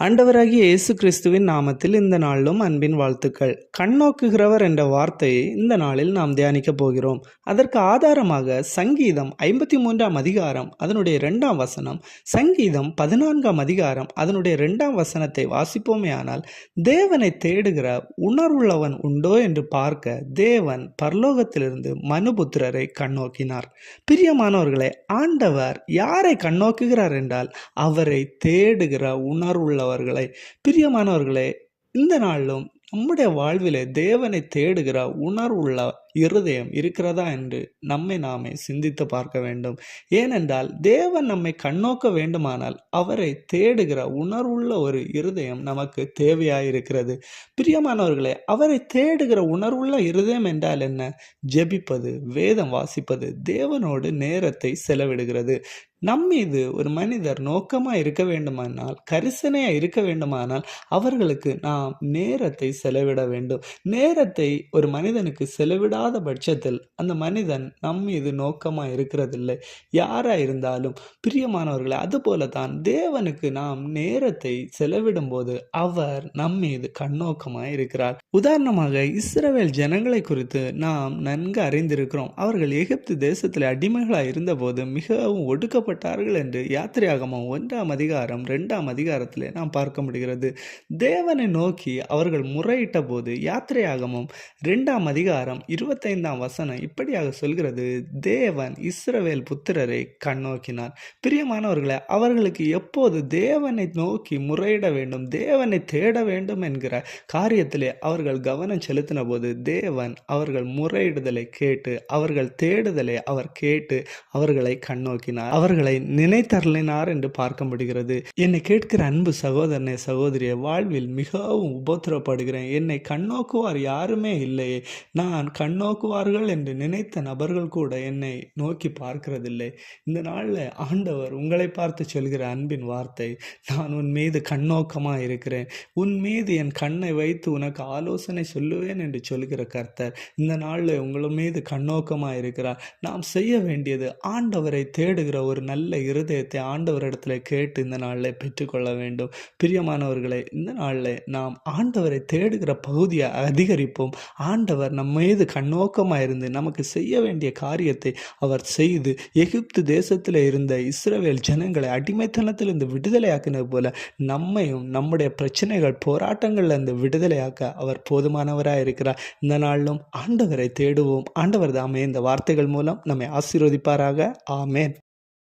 ஆண்டவராகிய இயேசு கிறிஸ்துவின் நாமத்தில் இந்த நாளிலும் அன்பின் வாழ்த்துக்கள். கண்ணோக்குகிறவர் என்ற வார்த்தையை இந்த நாளில் நாம் தியானிக்கப் போகிறோம். அதற்கு ஆதாரமாக சங்கீதம் ஐம்பத்தி மூன்றாம் அதிகாரம் அதனுடைய இரண்டாம் வசனம் சங்கீதம் பதினான்காம் அதிகாரம் அதனுடைய இரண்டாம் வசனத்தை வாசிப்போமே ஆனால் தேவனை தேடுகிற உணர்வுள்ளவன் உண்டோ என்று பார்க்க தேவன் பரலோகத்திலிருந்து மனுபுத்திரரை கண்ணோக்கினார். பிரியமானவர்களே ஆண்டவர் யாரை கண்ணோக்குகிறார் என்றால் அவரை தேடுகிற உணர்வுள்ளவர்களை பிரியமானவர்களே இந்த நாளிலும் நம்முடைய வாழ்விலே தேவனை தேடுகிற உணர்வுள்ள இருதயம் இருக்கிறதா என்று நம்மை நாமே சிந்தித்து பார்க்க வேண்டும். ஏனென்றால் தேவன் நம்மை கண்ணோக்க வேண்டுமானால் அவரை தேடுகிற உணர்வுள்ள ஒரு இருதயம் நமக்கு தேவையாயிருக்கிறது. பிரியமானவர்களே அவரை தேடுகிற உணர்வுள்ள இருதயம் என்றால் என்ன? ஜெபிப்பது வேதம் வாசிப்பது தேவனோடு நேரத்தை செலவிடுகிறது. நம்மீது ஒரு மனிதர் நோக்கமாக இருக்க வேண்டுமானால் கரிசனையாக இருக்க வேண்டுமானால் அவர்களுக்கு நாம் நேரத்தை செலவிட வேண்டும். நேரத்தை ஒரு மனிதனுக்கு செலவிடாத இல்லாத பட்சத்தில் அந்த மனிதன் நம் மீது நோக்கமாக இருக்கிறதில்லை. யாராக இருந்தாலும் பிரியமானவர்களை அதுபோல தான் தேவனுக்கு நாம் நேரத்தை செலவிடும் போது அவர் நம் மீது கண்ணோக்கமாக இருக்கிறார். உதாரணமாக இஸ்ரவேல் ஜனங்களை குறித்து நாம் நன்கு அறிந்திருக்கிறோம். அவர்கள் எகிப்து தேசத்தில் அடிமைகளாக இருந்தபோது மிகவும் ஒடுக்கப்பட்டார்கள் என்று யாத்திரையாகமும் ஒன்றாம் அதிகாரம் ரெண்டாம் அதிகாரத்தில் நாம் பார்க்க முடிகிறது. தேவனை நோக்கி அவர்கள் முறையிட்ட போது யாத்திரையாகமும் ரெண்டாம் அதிகாரம் இருபத்தைந்தாம் வசனம் இப்படியாக சொல்கிறது தேவன் இஸ்ரவேல் புத்திரரை கண்ணோக்கினார். பிரியமானவர்களே அவர்களுக்கு எப்போது தேவனை நோக்கி முறையிட வேண்டும் தேவனை தேட வேண்டும் என்கிற காரியத்திலே அவர்கள் கவனம் செலுத்தின போது தேவன் அவர்கள் முறையிடுதலை கேட்டு அவர்கள் தேடுதலை அவர் கேட்டு அவர்களை கண்ணோக்கினார். அவர்களை நினைத்தரலினார் என்று பார்க்க முடிகிறது. என்னை கேட்கிற அன்பு சகோதரனே சகோதரிய வாழ்வில் மிகவும் உபத்திரப்படுகிறேன். என்னை கண்ணோக்குவார் யாருமே இல்லையே. நான் கண் நோக்குவார்கள் என்று நினைத்த நபர்கள் கூட என்னை நோக்கி பார்க்கிறதில்லை. இந்த நாளில் ஆண்டவர் உங்களை பார்த்து சொல்கிற அன்பின் வார்த்தை நான் உன் மீது கண்ணோக்கமாக இருக்கிறேன். உன் மீது என் கண்ணை வைத்து உனக்கு ஆலோசனை சொல்லுவேன் என்று சொல்கிற கர்த்தர் இந்த நாளில் உங்கள் மீது கண்ணோக்கமாக இருக்கிறார். நாம் செய்ய வேண்டியது ஆண்டவரை தேடுகிற ஒரு நல்ல இருதயத்தை ஆண்டவரிடத்துல கேட்டு இந்த நாளில் பெற்றுக்கொள்ள வேண்டும். பிரியமானவர்களை இந்த நாளில் நாம் ஆண்டவரை தேடுகிற பகுதியை அதிகரிப்போம். ஆண்டவர் நம்ம மீது கண் நோக்கமாக இருந்து நமக்கு செய்ய வேண்டிய காரியத்தை அவர் செய்து எகிப்து தேசத்தில் இருந்த இஸ்ரவேல் ஜனங்களை அடிமைத்தனத்திலிருந்து விடுதலையாக்கினது போல நம்மையும் நம்முடைய பிரச்சனைகள் போராட்டங்களில் இருந்து விடுதலையாக்க அவர் போதுமானவராக இருக்கிறார். இந்த நாளிலும் ஆண்டவரை தேடுவோம். ஆண்டவர் தாமே இந்த வார்த்தைகள் மூலம் நம்மை ஆசீர்வதிப்பாராக. ஆமேன்.